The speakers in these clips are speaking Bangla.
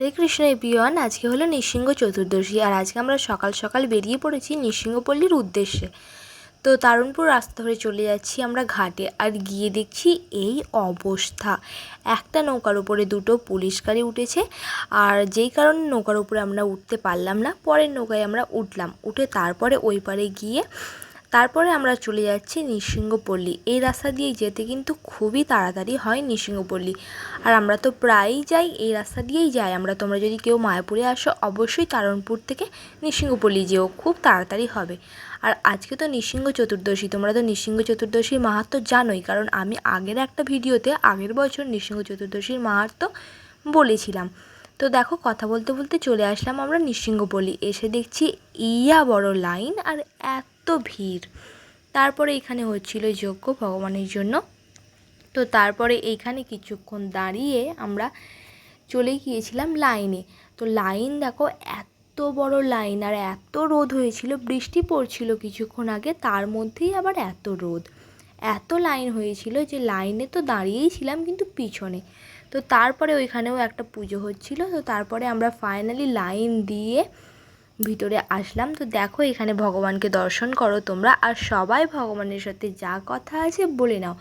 হরে কৃষ্ণ এপিওয়ান আজকে হলো নৃসিংহ চতুর্দশী, আর আজকে আমরা সকাল সকাল বেরিয়ে পড়েছি নৃসিংহপল্লীর উদ্দেশ্যে। তো তারণপুর রাস্তা ধরে চলে যাচ্ছি আমরা ঘাটে, আর গিয়ে দেখছি এই অবস্থা। একটা নৌকার উপরে দুটো পুলিশ গাড়ি উঠেছে, আর যেই কারণে নৌকার উপরে আমরা উঠতে পারলাম না, পরের নৌকায় আমরা উঠলাম। উঠে তারপরে ওই পারে গিয়ে তারপরে আমরা চলে যাচ্ছি নৃসিংহপল্লী। এই রাস্তা দিয়ে যেতে কিন্তু খুবই তাড়াতাড়ি হয় নৃসিংহপল্লী। আর আমরা তো প্রায়ই যাই, এই রাস্তা দিয়েই যাই। আমরা তোমরা যদি কেউ মায়াপুরে আসো, অবশ্যই তারণপুর থেকে নৃসিংহপল্লী যেও, খুব তাড়াতাড়ি হবে। আর আজকে তো নৃসিংহ চতুর্দশী, তোমরা তো নৃসিংহ চতুর্দশীর মাহাত্ম জানোই, কারণ আমি আগের একটা ভিডিওতে আগের বছর নৃসিংহ চতুর্দশীর মাহাত্ম বলেছিলাম। তো দেখো, কথা বলতে বলতে চলে আসলাম আমরা নৃসিংহপল্লী। এসে দেখছি ইয়া বড় লাইন আর এত ভিড়। তারপরে এখানে হচ্ছিল যজ্ঞ ভগবানের জন্য। তো তারপরে এইখানে কিছুক্ষণ দাঁড়িয়ে আমরা চলে গিয়েছিলাম লাইনে। তো লাইন দেখো, এত বড় লাইন আর এত রোদ হয়েছিল, বৃষ্টি পড়ছিল কিছুক্ষণ আগে, তার মধ্যেই আবার এত রোদ। এত লাইন হয়েছিল যে লাইনে তো দাঁড়িয়েই ছিলাম কিন্তু পিছনে। তো তারপরে ওইখানেও একটা পুজো হচ্ছিল, তো তারপরে আমরা ফাইনালি লাইন দিয়ে ভিতরে আসলাম। তো দেখো, এখানে ভগবানকে দর্শন করো তোমরা আর সবাই ভগবানের সাথে যা কথা আছে বলে নাও।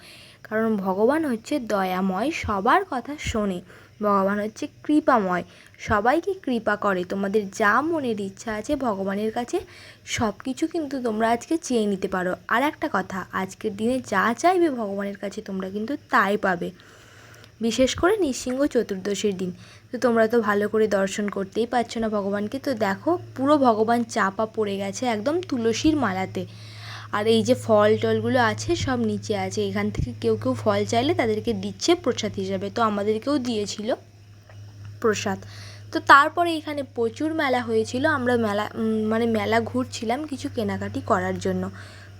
কারণ ভগবান হচ্ছে দয়াময়, সবার কথা শোনে। ভগবান হচ্ছে কৃপাময়, সবাইকে কৃপা করে। তোমাদের যা মনের ইচ্ছা আছে ভগবানের কাছে সব কিছু কিন্তু তোমরা আজকে চেয়ে নিতে পারো। আর একটা কথা, আজকের দিনে যা চাইবে ভগবানের কাছে তোমরা কিন্তু তাই পাবে। বিশেষ করে নৃসিংহ চতুর্দশীর দিন। তো তোমরা তো ভালো করে দর্শন করতেই পারছ না ভগবানকে। তো দেখো, পুরো ভগবান চাপা পড়ে গেছে একদম তুলসীর মালাতে। আর এই যে ফল টলগুলো আছে, সব নিচে আছে। এখান থেকে কেউ কেউ ফল চাইলে তাদেরকে দিচ্ছে প্রসাদ হিসাবে। তো আমাদেরকেও দিয়েছিল প্রসাদ। তো তারপরে এখানে প্রচুর মেলা হয়েছিল। আমরা মেলা মানে মেলা ঘুরছিলাম কিছু কেনাকাটি করার জন্য।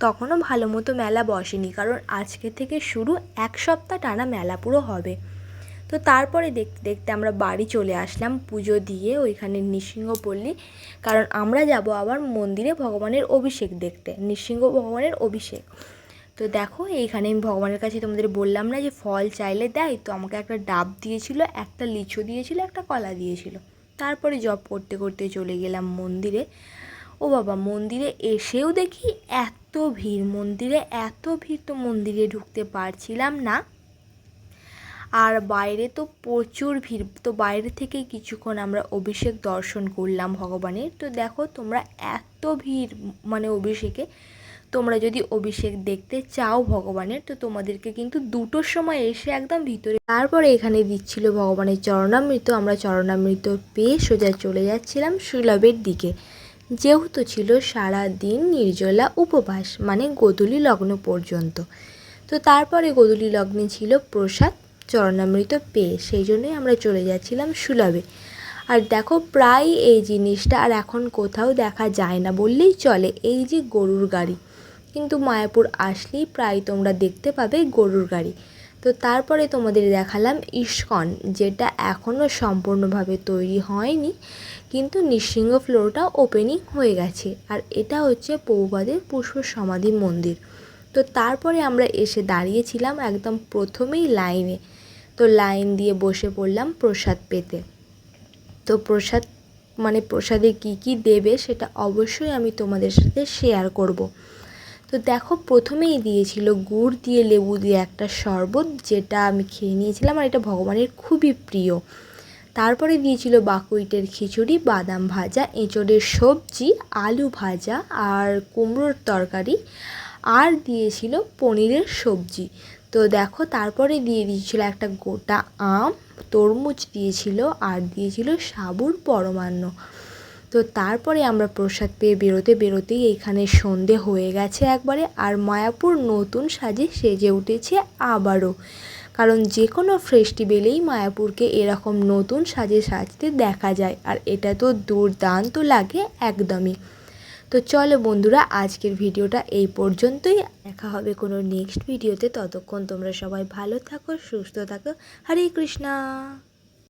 তখনও ভালো মতো মেলা বসেনি, কারণ আজকে থেকে শুরু এক সপ্তাহ টানা মেলা পুরো হবে। তো তারপরে দেখতে দেখতে আমরা বাড়ি চলে আসলাম পুজো দিয়ে ওইখানে নৃসিংহপল্লী, কারণ আমরা যাব আবার মন্দিরে ভগবানের অভিষেক দেখতে, নৃসিংহ ভগবানের অভিষেক। তো দেখো, এইখানে আমি ভগবানের কাছে তোমাদের বললাম না যে ফল চাইলে দেয়, তো আমাকে একটা ডাব দিয়েছিল, একটা লিচু দিয়েছিল, একটা কলা দিয়েছিল। তারপরে জব করতে করতে চলে গেলাম মন্দিরে। ও বাবা, মন্দিরে এসেও দেখি এত ভিড়, মন্দিরে এত ভিড় তো মন্দিরে ঢুকতে পারছিলাম না। আর বাইরে তো প্রচুর ভিড়, তো বাইরে থেকেই কিছুক্ষণ আমরা অভিষেক দর্শন করলাম ভগবানের। তো দেখো তোমরা এত ভিড় মানে অভিষেকে, তোমরা যদি অভিষেক দেখতে চাও ভগবানের, তো তোমাদেরকে কিন্তু দুটোর সময় এসে একদম ভিতরে, তারপরে এখানে দিচ্ছিল ভগবানের চরণামৃত। আমরা চরণামৃত পেয়ে সোজা চলে যাচ্ছিলাম সুলভের দিকে। যেহেতু ছিল সারা দিন নির্জলা উপবাস মানে গোধূলি লগ্ন পর্যন্ত। তো তারপরে গোধূলি লগ্নে ছিল প্রসাদ, চরণামৃত পেয়ে। সেই জন্যই আমরা চলে যাচ্ছিলাম সুলভে। আর দেখো প্রায় এই জিনিসটা আর এখন কোথাও দেখা যায় না বললেই চলে, এই যে গরুর গাড়ি। কিন্তু মায়াপুর আসলেই প্রায় তোমরা দেখতে পাবে গরুর গাড়ি। তো তারপরে তোমাদের দেখালাম ইস্কন, যেটা এখনও সম্পূর্ণভাবে তৈরি হয়নি, কিন্তু নৃসিংহ ফ্লোরটা ওপেনিং হয়ে গেছে। আর এটা হচ্ছে পৌবাদের পুষ্প সমাধি মন্দির। তো তারপরে আমরা এসে দাঁড়িয়েছিলাম একদম প্রথমেই লাইনে তো লাইন দিয়ে বসে পড়লাম প্রসাদ পেতে। তো প্রসাদ মানে প্রসাদে কি কি দেবে সেটা অবশ্যই আমি তোমাদের সাথে শেয়ার করব। তো দেখো প্রথমেই দিয়েছিল গুড় দিয়ে লেবু দিয়ে একটা শরবত, যেটা আমি খেয়ে নিয়েছিলাম আর এটা ভগবানের খুবই প্রিয়। তারপরে দিয়েছিল বাকুইটের খিচুড়ি, বাদাম ভাজা, এঁচড়ের সবজি, আলু ভাজা আর কুমড়োর তরকারি আর দিয়েছিল পনিরের সবজি। তো দেখো তারপরে দিয়ে দিয়েছিল একটা গোটা আম, তরমুজ দিয়েছিল আর দিয়েছিল সাবুর পরমান্ন। তো তারপরে আমরা প্রসাদ পেয়ে বেরোতে বেরোতেই এইখানে সন্ধে হয়ে গেছে একবারে, আর মায়াপুর নতুন সাজে সেজে উঠেছে আবারও। কারণ যে কোনো ফেস্টিভ্যালেই মায়াপুরকে এরকম নতুন সাজে সাজতে দেখা যায়, আর এটা তো দুর্দান্ত লাগে একদমই। তো চলো বন্ধুরা, আজকের ভিডিওটা এই পর্যন্তই। দেখা হবে কোনো নেক্সট ভিডিওতে। ততক্ষণ তোমরা সবাই ভালো থাকো, সুস্থ থাকো। হরে কৃষ্ণা।